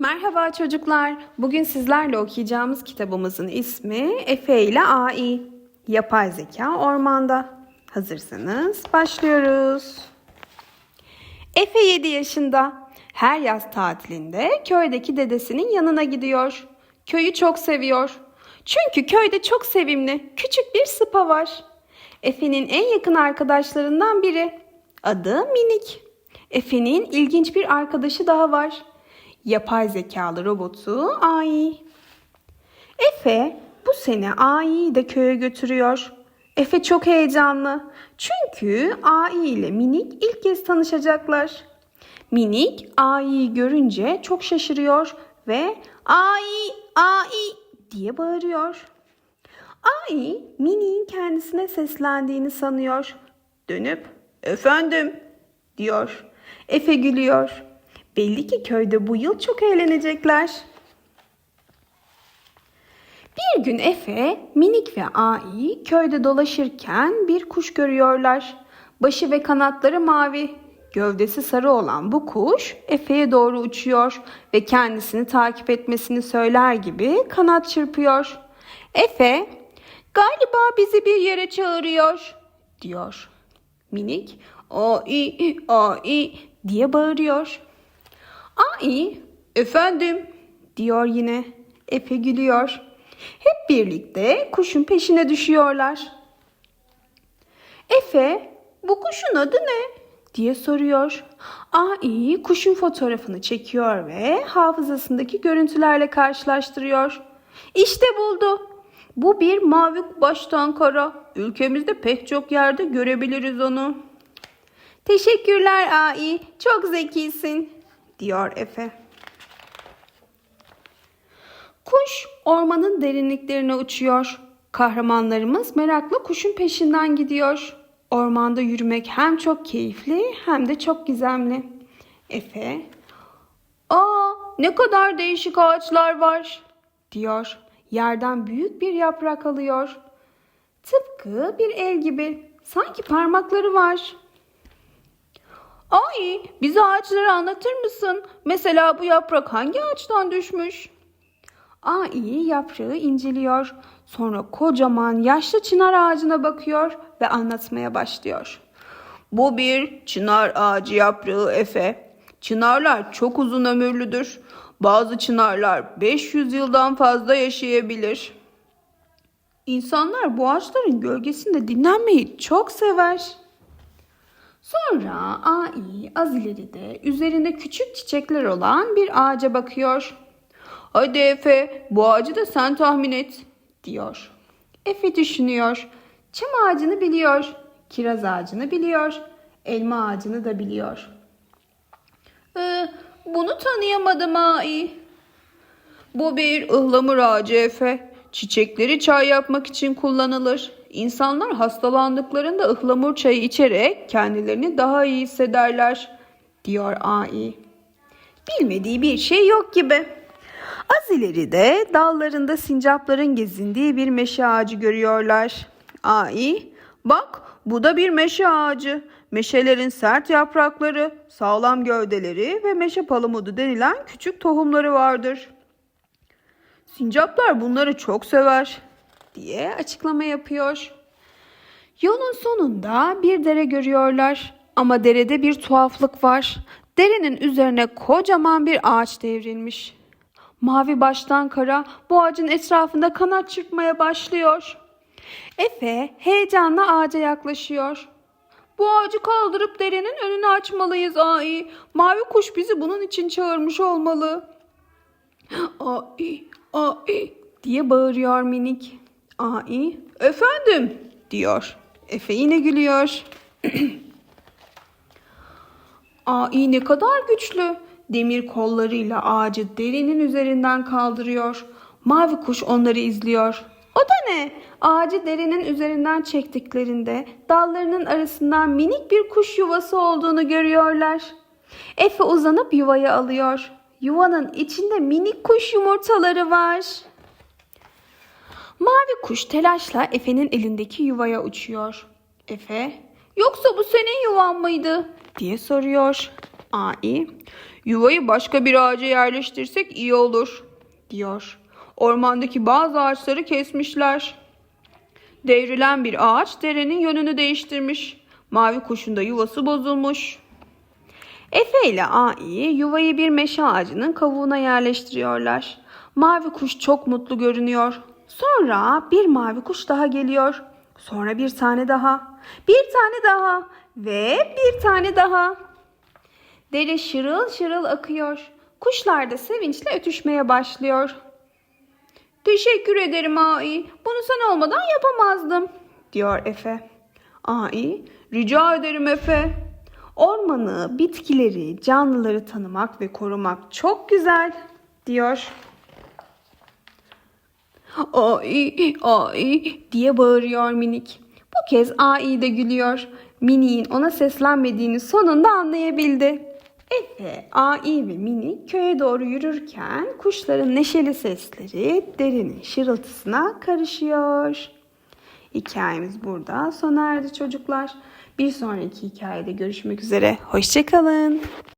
Merhaba çocuklar. Bugün sizlerle okuyacağımız kitabımızın ismi Efe ile AI. Yapay Zeka Ormanda. Hazırsanız başlıyoruz. Efe 7 yaşında. Her yaz tatilinde köydeki dedesinin yanına gidiyor. Köyü çok seviyor. Çünkü köyde çok sevimli, küçük bir spa var. Efe'nin en yakın arkadaşlarından biri. Adı Minik. Efe'nin ilginç bir arkadaşı daha var. Yapay zekalı robotu AI. Efe bu sene AI'yi de köye götürüyor. Efe çok heyecanlı. Çünkü AI ile Minik ilk kez tanışacaklar. Minik AI'yi görünce çok şaşırıyor ve AI, AI diye bağırıyor. AI Minik'in kendisine seslendiğini sanıyor. Dönüp efendim diyor. Efe gülüyor. Belli ki köyde bu yıl çok eğlenecekler. Bir gün Efe, Minik ve Ai köyde dolaşırken bir kuş görüyorlar. Başı ve kanatları mavi. Gövdesi sarı olan bu kuş Efe'ye doğru uçuyor ve kendisini takip etmesini söyler gibi kanat çırpıyor. Efe, galiba bizi bir yere çağırıyor diyor. Minik, ai, ai diye bağırıyor. Ai, efendim diyor yine. Efe gülüyor. Hep birlikte kuşun peşine düşüyorlar. Efe, bu kuşun adı ne? diye soruyor. Ai kuşun fotoğrafını çekiyor ve hafızasındaki görüntülerle karşılaştırıyor. İşte buldu. Bu bir mavi baştan kara. Ülkemizde pek çok yerde görebiliriz onu. Teşekkürler Ai. Çok zekisin diyor Efe. Kuş ormanın derinliklerine uçuyor. Kahramanlarımız merakla kuşun peşinden gidiyor. Ormanda yürümek hem çok keyifli hem de çok gizemli. Efe, ''Aa ne kadar değişik ağaçlar var.'' diyor. Yerden büyük bir yaprak alıyor. Tıpkı bir el gibi. Sanki parmakları var. Ay, bize ağaçları anlatır mısın? Mesela bu yaprak hangi ağaçtan düşmüş? Ai yaprağı inceliyor. Sonra kocaman yaşlı çınar ağacına bakıyor ve anlatmaya başlıyor. Bu bir çınar ağacı yaprağı Efe. Çınarlar çok uzun ömürlüdür. Bazı çınarlar 500 yıldan fazla yaşayabilir. İnsanlar bu ağaçların gölgesinde dinlenmeyi çok sever. Sonra Ai az ileride üzerinde küçük çiçekler olan bir ağaca bakıyor. Hadi Efe bu ağacı da sen tahmin et diyor. Efe düşünüyor. Çam ağacını biliyor. Kiraz ağacını biliyor. Elma ağacını da biliyor. Ee, bunu tanıyamadım Ai. Bu bir ıhlamur ağacı Efe. Çiçekleri çay yapmak için kullanılır. İnsanlar hastalandıklarında ıhlamur çayı içerek kendilerini daha iyi hissederler, diyor Ai. Bilmediği bir şey yok gibi. Az ileride dallarında sincapların gezindiği bir meşe ağacı görüyorlar. Ai, bak bu da bir meşe ağacı. Meşelerin sert yaprakları, sağlam gövdeleri ve meşe palamudu denilen küçük tohumları vardır. Sincaplar bunları çok sever diye açıklama yapıyor. Yolun sonunda bir dere görüyorlar ama derede bir tuhaflık var. Derenin üzerine kocaman bir ağaç devrilmiş. Mavi baştan kara bu ağacın etrafında kanat çırpmaya başlıyor. Efe heyecanla ağaca yaklaşıyor. Bu ağacı kaldırıp derenin önünü açmalıyız Ai. Mavi kuş bizi bunun için çağırmış olmalı. Ai, ai diye bağırıyor minik. Ai, efendim diyor. Efe yine gülüyor. Ai ne kadar güçlü. Demir kollarıyla ağacı derinin üzerinden kaldırıyor. Mavi kuş onları izliyor. O da ne? Ağacı derinin üzerinden çektiklerinde dallarının arasından minik bir kuş yuvası olduğunu görüyorlar. Efe uzanıp yuvayı alıyor. Yuvanın içinde minik kuş yumurtaları var. Mavi kuş telaşla Efe'nin elindeki yuvaya uçuyor. Efe, yoksa bu senin yuvan mıydı? diye soruyor. Ai, Yuvayı başka bir ağaca yerleştirsek iyi olur, diyor. Ormandaki bazı ağaçları kesmişler. Devrilen bir ağaç derenin yönünü değiştirmiş. Mavi kuşun da yuvası bozulmuş. Efe ile Ai yuvayı bir meşe ağacının kavuğuna yerleştiriyorlar. Mavi kuş çok mutlu görünüyor. Sonra bir mavi kuş daha geliyor. Sonra bir tane daha. Bir tane daha. Ve bir tane daha. Dere şırıl şırıl akıyor. Kuşlar da sevinçle ötüşmeye başlıyor. Teşekkür ederim Ai. Bunu sen olmadan yapamazdım, diyor Efe. Ai, rica ederim Efe. Ormanı, bitkileri, canlıları tanımak ve korumak çok güzel, diyor. Ai, ai diye bağırıyor minik. Bu kez Ai de gülüyor. Minik'in ona seslenmediğini sonunda anlayabildi. Efe, Ai ve Minik köye doğru yürürken kuşların neşeli sesleri derinin şırıltısına karışıyor. Hikayemiz burada sona erdi çocuklar. Bir sonraki hikayede görüşmek üzere. Hoşçakalın.